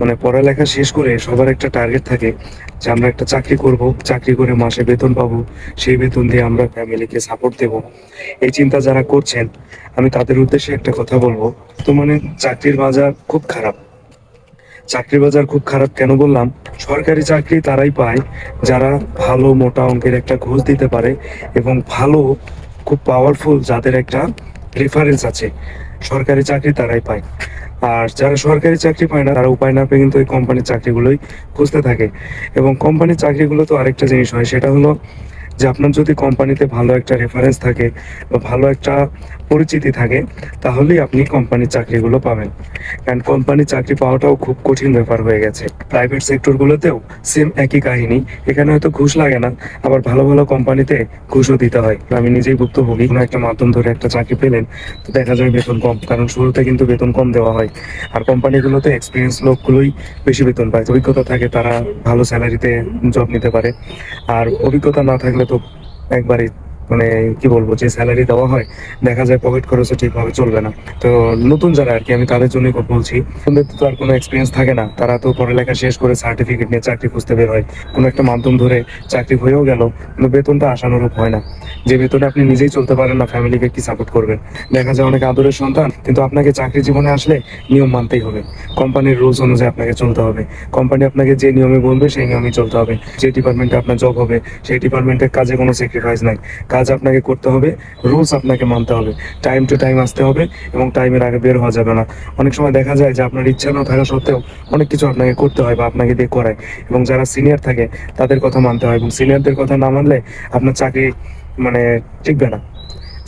মানে পড়ালেখা শেষ করে সবার একটা টার্গেট থাকে যে আমরা একটা চাকরি করব, চাকরি করে মাসে বেতন পাবো, সেই বেতন দিয়ে আমরা ফ্যামিলিকে সাপোর্ট দেব। এই চিন্তা যারা করছেন, আমি তাদের উদ্দেশ্যে একটা কথা বলব। তো মানে চাকরির বাজার খুব খারাপ। চাকরির বাজার খুব খারাপ কেন বললাম? সরকারি চাকরি তারাই পায় যারা ভালো মোটা অঙ্কের একটা ঘুষ দিতে পারে এবং ভালো, খুব পাওয়ারফুল যাদের একটা রেফারেন্স আছে, সরকারি চাকরি তারাই পায়। আর যারা সরকারি চাকরি পায় না, তারা উপায় না পেয়ে কিন্তু ওই কোম্পানির চাকরিগুলোই খুঁজতে থাকে। এবং কোম্পানির চাকরিগুলো তো আরেকটা জিনিস হয়, সেটা হলো যে আপনার যদি কোম্পানিতে ভালো একটা রেফারেন্স থাকে বা ভালো একটা পরিচিতি থাকে, তাহলেই আপনি কোম্পানির চাকরিগুলো পাবেন। কারণ কোম্পানির চাকরি পাওয়াটাও খুব কঠিন ব্যাপার হয়ে গেছে। প্রাইভেট সেক্টরগুলোতেও সেম একই কাহিনী। এখানে হয়তো ঘুষ লাগে না, আবার ভালো ভালো কোম্পানিতে ঘুষও দিতে হয়। আমি নিজেই ভুক্তভোগী, কোনো একটা মাধ্যম ধরে একটা চাকরি পেলেন, তো দেখা যায় বেতন কম, কারণ শুরুতে কিন্তু বেতন কম দেওয়া হয়। আর কোম্পানিগুলোতে এক্সপিরিয়েন্স লোকগুলোই বেশি বেতন পায়। অভিজ্ঞতা থাকে তারা ভালো স্যালারিতে জব নিতে পারে। আর অভিজ্ঞতা না থাকলে তো একবারে মানে কি বলব, যে স্যালারি দেওয়া হয়, দেখা যায় পকেট খরচও ঠিকভাবে চলবে না। তো নতুন যারা আর কি আমি তাদের জন্যই বলছি তো আর কোনো এক্সপিরিয়েন্স থাকে না। তারা তো পড়ালেখা শেষ করে সার্টিফিকেট নিয়ে চাকরি খুঁজতে বের হয়। কোনো একটা মাধ্যম ধরে চাকরি হয়েও গেল কিন্তু বেতনটা আশানুরূপ হয় না। যে বেতনে আপনি নিজেই চলতে পারেন না ফ্যামিলিকে কি সাপোর্ট করবেন? দেখা যায় অনেক আদরের সন্তান, কিন্তু আপনাকে চাকরি জীবনে আসলে নিয়ম মানতেই হবে। কোম্পানির রুলস অনুযায়ী আপনাকে চলতে হবে। কোম্পানি আপনাকে যে নিয়মে বলবে, সেই নিয়মে চলতে হবে। যে ডিপার্টমেন্টে আপনার জব হবে, সেই ডিপার্টমেন্টের কাজে কোনো স্যাক্রিফাইস নাই। কাজ আপনাকে করতে হবে, রুলস আপনাকে মানতে হবে, টাইম টু টাইম আসতে হবে এবং টাইমের আগে বের হওয়া যাবে না। অনেক সময় দেখা যায় যে আপনার ইচ্ছা না থাকা সত্ত্বেও অনেক কিছু আপনাকে করতে হয় বা আপনাকে দিয়ে করায় এবং যারা সিনিয়র থাকে তাদের কথা মানতে হয় এবং সিনিয়রদের কথা না মানলে আপনার চাকরি মানে টিকবে না।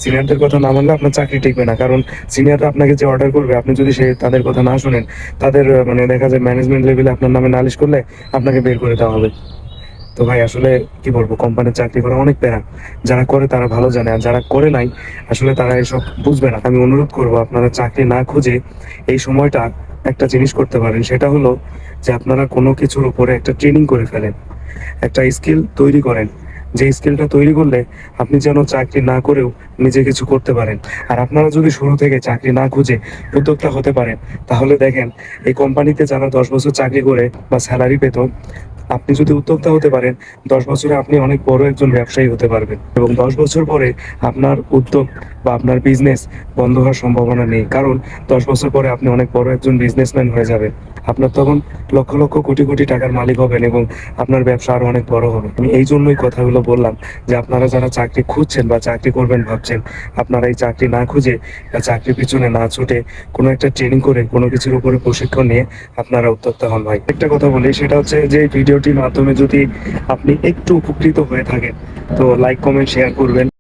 সিনিয়রদের কথা না মানলে আপনার চাকরি টিকবে না কারণ সিনিয়ররা আপনাকে যে অর্ডার করবে, আপনি যদি সে তাদের কথা না শুনেন, তাদের মানে দেখা যায় ম্যানেজমেন্ট লেভেলে আপনার নামে নালিশ করলে আপনাকে বের করে দেওয়া হবে। তো ভাই, আসলে কি বলব কোম্পানির চাকরি করা অনেক প্যারা। যারা করে তারা ভালো জানে, আর যারা করে নাই, আসলে তারা এসব বুঝবে না। আমি অনুরোধ করব, আপনারা চাকরি না খুঁজে এই সময়টা একটা জিনিস করতে পারেন। সেটা হলো যে আপনারা কোনো কিছুর উপরে একটা ট্রেনিং করে ফেলেন, একটা স্কিল তৈরি করেন। যে স্কিলটা তৈরি করলে আপনি যেন চাকরি না করেও নিজে কিছু করতে পারেন। আর আপনারা যদি শুরু থেকে চাকরি না খুঁজে উদ্যোক্তা হতে পারেন, তাহলে দেখেন, এই কোম্পানিতে যারা দশ বছর চাকরি করে বা স্যালারি পেত আপনি যদি উদ্যোক্তা হতে পারেন, দশ বছরে আপনি অনেক বড় একজন ব্যবসায়ী হতে পারবেন। এবং দশ বছর পরে আপনার উদ্যোগ বা আপনার বিজনেস বন্ধ হওয়ার সম্ভাবনা নেই। কারণ দশ বছর পরে আপনি অনেক বড় একজন বিজনেসম্যান হয়ে যাবেন। আপনার তখন লক্ষ লক্ষ কোটি কোটি টাকার মালিক হবেন এবং আপনার ব্যবসা আরও অনেক বড় হবে। আমি এই জন্যই কথাগুলো বললাম যে আপনারা যারা চাকরি খুঁজছেন বা চাকরি করবেন ভাবছেন, আপনারা এই চাকরি না খুঁজে বা চাকরির পিছনে না ছুটে কোনো একটা ট্রেনিং করে কোনো কিছুর উপরে প্রশিক্ষণ নিয়ে আপনারা উদ্যোক্তা হন ভাই। একটা কথা বলি, সেটা হচ্ছে যে ভিডিওটির মাধ্যমে যদি আপনি একটু উপকৃত হয়ে থাকেন, তো লাইক কমেন্ট শেয়ার করবেন।